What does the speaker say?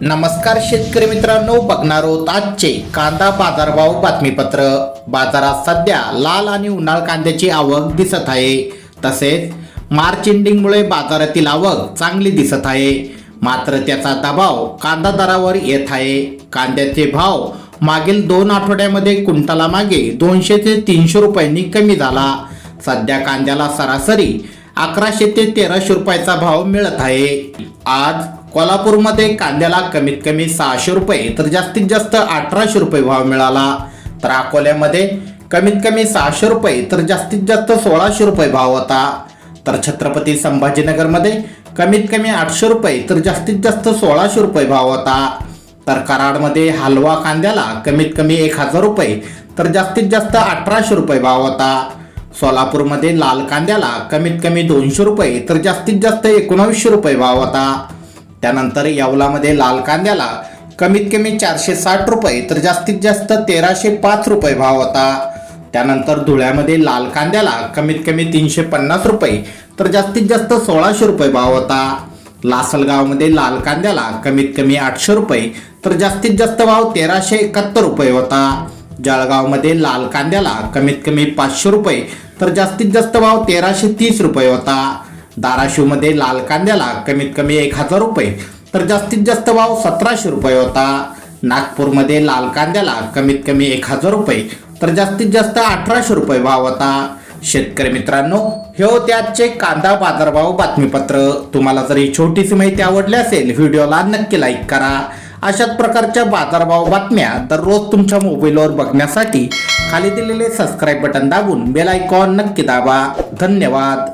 नमस्कार शेतकरी मित्रांनो बघणार आहोत आजचे कांदा बाजारभाव बातमीपत्र. बाजारात सध्या लाल आणि उन्हाळ कांद्याची आवक दिसत आहे. तसेच मार्च एंडिंगमुळे बाजारातील आवक चांगली दिसत आहे. मात्र त्याचा दबाव कांदा दरावर येत आहे. कांद्याचे भाव मागील दोन आठवड्यामध्ये कुंटला मागे दोनशे ते तीनशे रुपयांनी कमी झाला. सध्या कांद्याला सरासरी अकराशे ते तेराशे रुपयाचा भाव मिळत आहे. आज कोल्हापूरमध्ये कांद्याला कमीत कमी सहाशे रुपये तर जास्तीत जास्त अठराशे रुपये भाव मिळाला. तर अकोल्यामध्ये कमीत कमी सहाशे रुपये तर जास्तीत जास्त सोळाशे रुपये भाव होता. तर छत्रपती संभाजीनगरमध्ये कमीत कमी आठशे रुपये तर जास्तीत जास्त सोळाशे रुपये भाव होता. तर कराडमध्ये हलवा कांद्याला कमीत कमी एक हजार रुपये तर जास्तीत जास्त अठराशे रुपये भाव होता. सोलापूरमध्ये लाल कांद्याला कमीत कमी दोनशे रुपये तर जास्तीत जास्त एकोणावीसशे रुपये भाव होता. त्यानंतर येवलामध्ये लाल कांद्याला कमीत कमी चारशे साठ रुपये तर जास्तीत जास्त तेराशे पाच रुपये भाव होता. त्यानंतर धुळ्यामध्ये लाल कांद्याला कमीत कमी तीनशे पन्नास रुपये तर जास्तीत जास्त सोळाशे रुपये भाव होता. लासलगावमध्ये लाल कांद्याला कमीत कमी आठशे रुपये तर जास्तीत जास्त भाव तेराशे एकाहत्तर रुपये होता. जळगावमध्ये लाल कांद्याला कमीत कमी पाचशे रुपये तर जास्तीत जास्त भाव तेराशे तीस रुपये होता. धाराशिवमध्ये लाल कांद्याला कमीत कमी एक हजार रुपये तर जास्तीत जास्त भाव सतराशे रुपये होता. नागपूरमध्ये लाल कांद्याला कमीत कमी एक हजार रुपये तर जास्तीत जास्त अठराशे रुपये भाव होता. शेतकरी मित्रांनो हे होते आजचे कांदा बाजारभाव बातमीपत्र. तुम्हाला जर ही छोटीशी माहिती आवडली असेल व्हिडिओला नक्की लाईक करा. अशाच प्रकारच्या बाजारभाव बातम्या दररोज तुमच्या मोबाईलवर बघण्यासाठी खाली दिलेले सबस्क्राईब बटन दाबून बेल आयकॉन नक्की दाबा. धन्यवाद.